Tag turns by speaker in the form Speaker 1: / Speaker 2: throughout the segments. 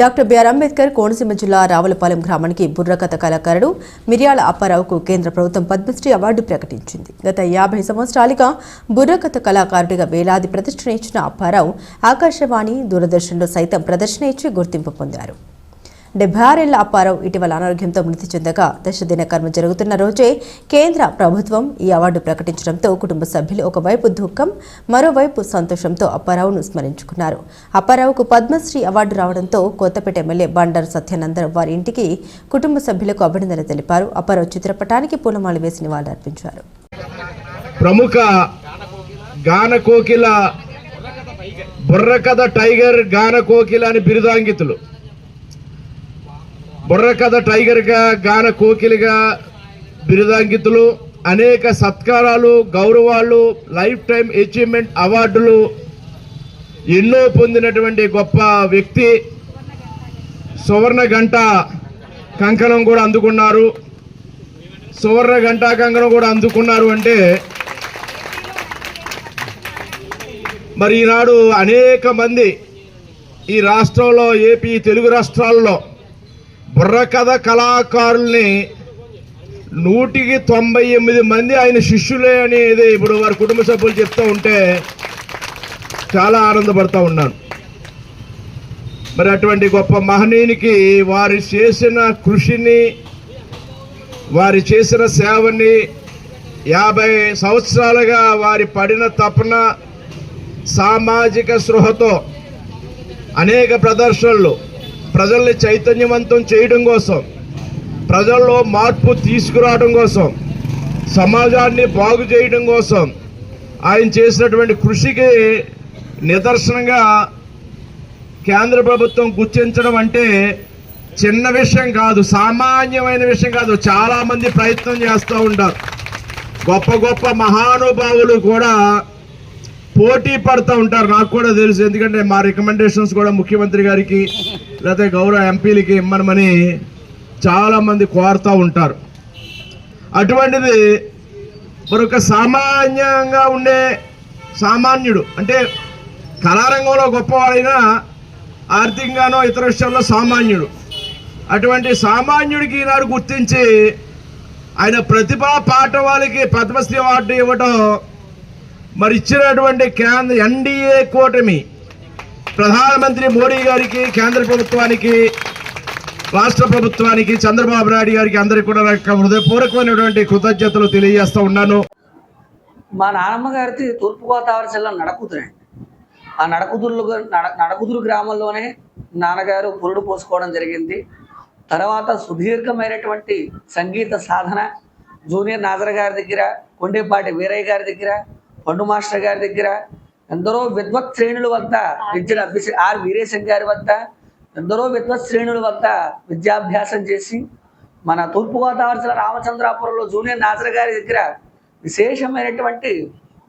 Speaker 1: Doctor BR Ambedkar Konaseema జిల్లా రావులపాలెం గ్రామానికి బుర్రకథ కళాకారుడు మిర్యాల అప్పారావుకు కేంద్ర ప్రభుత్వం పద్మశ్రీ అవార్డు ప్రకటించింది. గత యాభై సంవత్సరాలుగా బుర్రకథ కళాకారుడిగా వేలాది ప్రదర్శన ఇచ్చిన అప్పారావు ఆకాశవాణి దూరదర్శన్లో సైతం ప్రదర్శన ఇచ్చి గుర్తింపు పొందారు. డెబ్బై ఆరేళ్ళ అప్పారావు ఇటీవల అనారోగ్యంతో మృతి చెందగా దశదిన కర్మ జరుగుతున్న రోజే కేంద్ర ప్రభుత్వం ఈ అవార్డు ప్రకటించడంతో కుటుంబ సభ్యులు ఒకవైపు దుఃఖం మరోవైపు సంతోషంతో అప్పారావును స్మరించుకున్నారు. అప్పారావుకు పద్మశ్రీ అవార్డు రావడంతో కొత్తపేట ఎమ్మెల్యే బండారు సత్యానందర్ వారి ఇంటికి కుటుంబ సభ్యులకు అభినందనలు తెలిపారు. అప్పారావు చిత్రపటానికి పూలమాల వేసి నివాళులర్పించారు.
Speaker 2: ప్రముఖ గాన కోకిల బుర్రకథ టైగర్ గాన కోకిల అని బిరుదాంగితులు. బుర్రకథ టైగర్గా గాన కోకిలిగా బిరుదాంకితులు అనేక సత్కారాలు గౌరవాలు లైఫ్ టైం అచీవ్మెంట్ అవార్డులు ఎన్నో పొందినటువంటి గొప్ప వ్యక్తి సువర్ణ గంట కంకణం కూడా అందుకున్నారు. సువర్ణ గంటా కంకణం కూడా అందుకున్నారు అంటే మరి ఈనాడు అనేక మంది ఈ రాష్ట్రంలో ఏపీ తెలుగు రాష్ట్రాల్లో బుర్రకథ కళాకారుల్ని నూటికి తొంభై ఎనిమిది మంది ఆయన శిష్యులే అనేది ఇప్పుడు వారి కుటుంబ సభ్యులు చెప్తూ ఉంటే చాలా ఆనందపడతా ఉన్నాను. మరి అటువంటి గొప్ప మహనీయునికి వారు చేసిన కృషిని వారి చేసిన సేవని యాభై సంవత్సరాలుగా వారి పడిన తపన సామాజిక స్పృహతో అనేక ప్రదర్శనలు ప్రజల్ని చైతన్యవంతం చేయడం కోసం ప్రజల్లో మార్పు తీసుకురావడం కోసం సమాజాన్ని బాగు చేయడం కోసం ఆయన చేసినటువంటి కృషికి నిదర్శనంగా కేంద్ర ప్రభుత్వం గుర్తించడం అంటే చిన్న విషయం కాదు సామాన్యమైన విషయం కాదు. చాలామంది ప్రయత్నం చేస్తూ ఉంటారు. గొప్ప గొప్ప మహానుభావులు కూడా పోటీ పడుతూ ఉంటారు. నాకు కూడా తెలుసు. ఎందుకంటే మా రికమెండేషన్స్ కూడా ముఖ్యమంత్రి గారికి లేకపోతే గౌరవ ఎంపీలకి ఇమ్మనమని చాలామంది కోరుతూ ఉంటారు. అటువంటిది మరొక సామాన్యంగా ఉండే సామాన్యుడు అంటే కళారంగంలో గొప్పవాడైనా ఆర్థికంగానో ఇతర విషయంలో సామాన్యుడు. అటువంటి సామాన్యుడికి ఈనాడు గుర్తించి ఆయన ప్రతిభా పాఠవాళ్ళకి పద్మశ్రీ అవార్డు ఇవ్వటం మరి ఇచ్చినటువంటి కేంద్ర ఎన్డీఏ కూటమి ప్రధానమంత్రి మోడీ గారికి కేంద్ర ప్రభుత్వానికి రాష్ట్ర ప్రభుత్వానికి చంద్రబాబు నాయుడు గారికి అందరికీ కూడా నాకు హృదయపూర్వకమైనటువంటి కృతజ్ఞతలు తెలియజేస్తూ ఉన్నాను.
Speaker 3: మా నానమ్మ గారి తూర్పుగోదావరి జిల్లా నడకుదురండి ఆ నడకుదురులు నడ నడకుదురు గ్రామంలోనే నాన్నగారు పురుడు పోసుకోవడం జరిగింది. తర్వాత సుదీర్ఘమైనటువంటి సంగీత సాధన జూనియర్ నాజర్ గారి దగ్గర కొండేపాటి వీరయ్య గారి దగ్గర పండు మాస్టర్ గారి దగ్గర ఎందరో విద్వత్ శ్రేణుల వద్ద విద్యను అభ్యసి ఆర్ వీరేశం గారి వద్ద ఎందరో విద్వత్ శ్రేణుల వద్ద విద్యాభ్యాసం చేసి మన తూర్పుగోదావరి జిల్లా రామచంద్రాపురంలో జూనియర్ నాజర్ గారి దగ్గర విశేషమైనటువంటి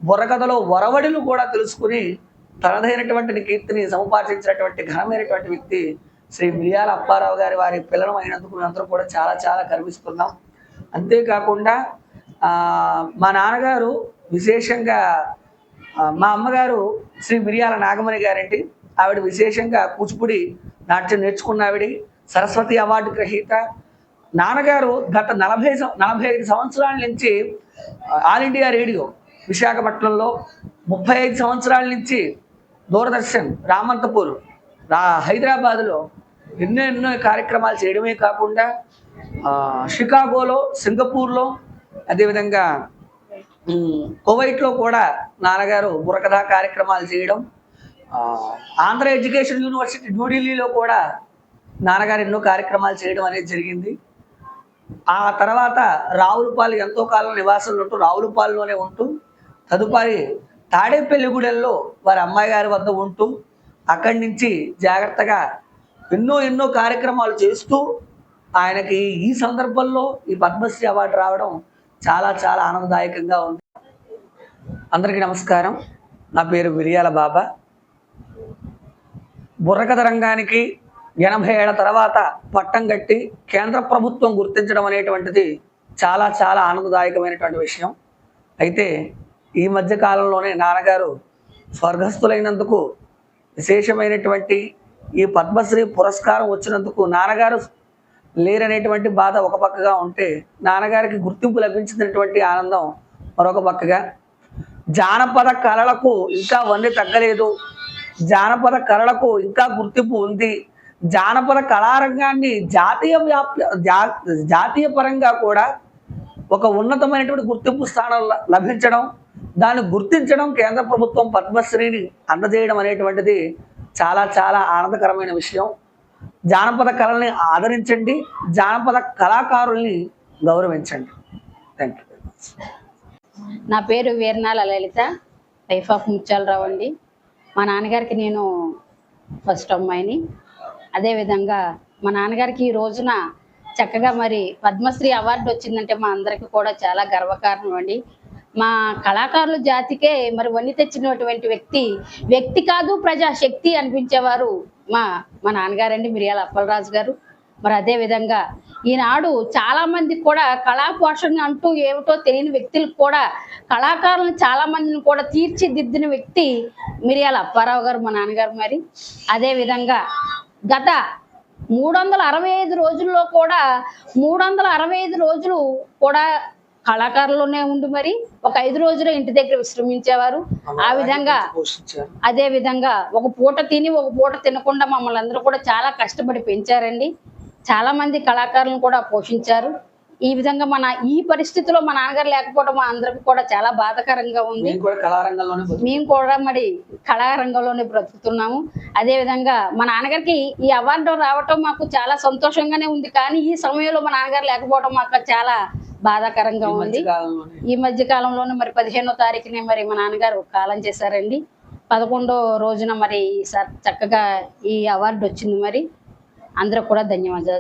Speaker 3: బుర్రకథలో వరవడిలు కూడా తెలుసుకుని తనదైనటువంటి కీర్తిని సముపార్జించినటువంటి ఘనమైనటువంటి వ్యక్తి శ్రీ మిరియాల అప్పారావు గారి వారి పిల్లలు అయినందుకు మేమందరూ కూడా చాలా చాలా గర్విస్తున్నాం. అంతేకాకుండా మా నాన్నగారు విశేషంగా మా అమ్మగారు శ్రీ మిరియాల నాగమణి గారండి ఆవిడ విశేషంగా కూచిపూడి నాట్యం నేర్చుకున్న ఆవిడ సరస్వతి అవార్డు గ్రహీత. నాన్నగారు గత నలభై సం- నలభై ఐదు సంవత్సరాల నుంచి ఆల్ ఇండియా రేడియో విశాఖపట్నంలో ముప్పై ఐదు సంవత్సరాల నుంచి దూరదర్శన్ రామంతపూర్ రా హైదరాబాదులో ఎన్నో ఎన్నో కార్యక్రమాలు చేయడమే కాకుండా షికాగోలో సింగపూర్లో అదేవిధంగా కువైట్లో కూడా నాన్నగారు బుర్రకథా కార్యక్రమాలు చేయడం ఆంధ్ర ఎడ్యుకేషన్ యూనివర్సిటీ న్యూఢిల్లీలో కూడా నాన్నగారు ఎన్నో కార్యక్రమాలు చేయడం అనేది జరిగింది. ఆ తర్వాత రావులపాలు ఎంతో కాలం నివాసంలో ఉంటూ రావులపాలెంలోనే ఉంటూ తదుపరి తాడేపల్లిగూడెంలో వారి అమ్మాయి గారి వద్ద ఉంటూ అక్కడి నుంచి జాగ్రత్తగా ఎన్నో ఎన్నో కార్యక్రమాలు చేస్తూ ఆయనకి ఈ సందర్భంలో ఈ పద్మశ్రీ అవార్డు రావడం చాలా చాలా ఆనందదాయకంగా ఉంది. అందరికీ నమస్కారం. నా పేరు విరియాల బాబా. బుర్రకథ రంగానికి ఎనభై ఏళ్ళ తర్వాత పట్టం కట్టి కేంద్ర ప్రభుత్వం గుర్తించడం అనేటువంటిది చాలా చాలా ఆనందదాయకమైనటువంటి విషయం. అయితే ఈ మధ్య కాలంలోనే నాన్నగారు స్వర్గస్థులైనందుకు విశేషమైనటువంటి ఈ పద్మశ్రీ పురస్కారం వచ్చినందుకు నాన్నగారు లేరనేటువంటి బాధ ఒక పక్కగా ఉంటే నాన్నగారికి గుర్తింపు లభించినటువంటి ఆనందం మరొక పక్కగా. జానపద కళలకు ఇంకా వన్నీ తగ్గలేదు. జానపద కళలకు ఇంకా గుర్తింపు ఉంది. జానపద కళారంగాన్ని జాతీయ వ్యాప్య జాతీయ పరంగా కూడా ఒక ఉన్నతమైనటువంటి గుర్తింపు స్థానం లభించడం దాన్ని గుర్తించడం కేంద్ర ప్రభుత్వం పద్మశ్రీని అందజేయడం అనేటువంటిది చాలా చాలా ఆనందకరమైన విషయం. జానపద కళల్ని ఆదరించండి జానపద కళాకారుల్ని గౌరవించండి. థ్యాంక్ యూ
Speaker 4: నా పేరు వీరనాల లలిత వైఫ్ ఆఫ్ ముత్యాలరావు అండి. మా నాన్నగారికి నేను ఫస్ట్ అమ్మాయిని. అదేవిధంగా మా నాన్నగారికి ఈ రోజున చక్కగా మరి పద్మశ్రీ అవార్డు వచ్చిందంటే మా అందరికీ కూడా చాలా గర్వకారణం అండి. మా కళాకారుల జాతికే మరి వన్ని తెచ్చినటువంటి వ్యక్తి వ్యక్తి కాదు ప్రజాశక్తి అనిపించేవారు మా మా నాన్నగారండి మిరియాల అప్పలరాజు గారు. మరి అదే విధంగా ఈనాడు చాలామంది కూడా కళా పోషణ అంటూ ఏమిటో తెలియని వ్యక్తులకు కూడా కళాకారులను చాలామందిని కూడా తీర్చిదిద్దిన వ్యక్తి మిరియాల అప్పారావు గారు మా నాన్నగారు మరి. అదే విధంగా గత మూడు వందల అరవై ఐదు రోజుల్లో కూడా మూడు వందల అరవై ఐదు రోజులు కూడా కళాకారులోనే ఉండి మరి. ఒక ఐదు రోజులు ఇంటి దగ్గర విశ్రమించేవారు. ఆ విధంగా అదే విధంగా ఒక పూట తిని ఒక పూట తినకుండా మమ్మల్ని అందరూ కూడా చాలా కష్టపడి పెంచారండి. చాలా మంది కళాకారులను కూడా పోషించారు. ఈ విధంగా మన ఈ పరిస్థితిలో మా నాన్నగారు లేకపోవడం మా అందరికి కూడా చాలా బాధాకరంగా ఉంది.
Speaker 3: మేము కూడా
Speaker 4: మరి కళారంగంలోనే బ్రతుకుతున్నాము. అదే విధంగా మా నాన్నగారికి ఈ అవార్డు రావటం మాకు చాలా సంతోషంగానే ఉంది. కానీ ఈ సమయంలో మా నాన్నగారు లేకపోవడం మాకు చాలా బాధాకరంగా ఉంది. ఈ మధ్య కాలంలోనే మరి పదిహేనో తారీఖునే మరి మా నాన్నగారు కాలం చేశారండి. పదకొండో రోజున మరి చక్కగా ఈ అవార్డు వచ్చింది మరి. అందరూ కూడా ధన్యవాదాలు.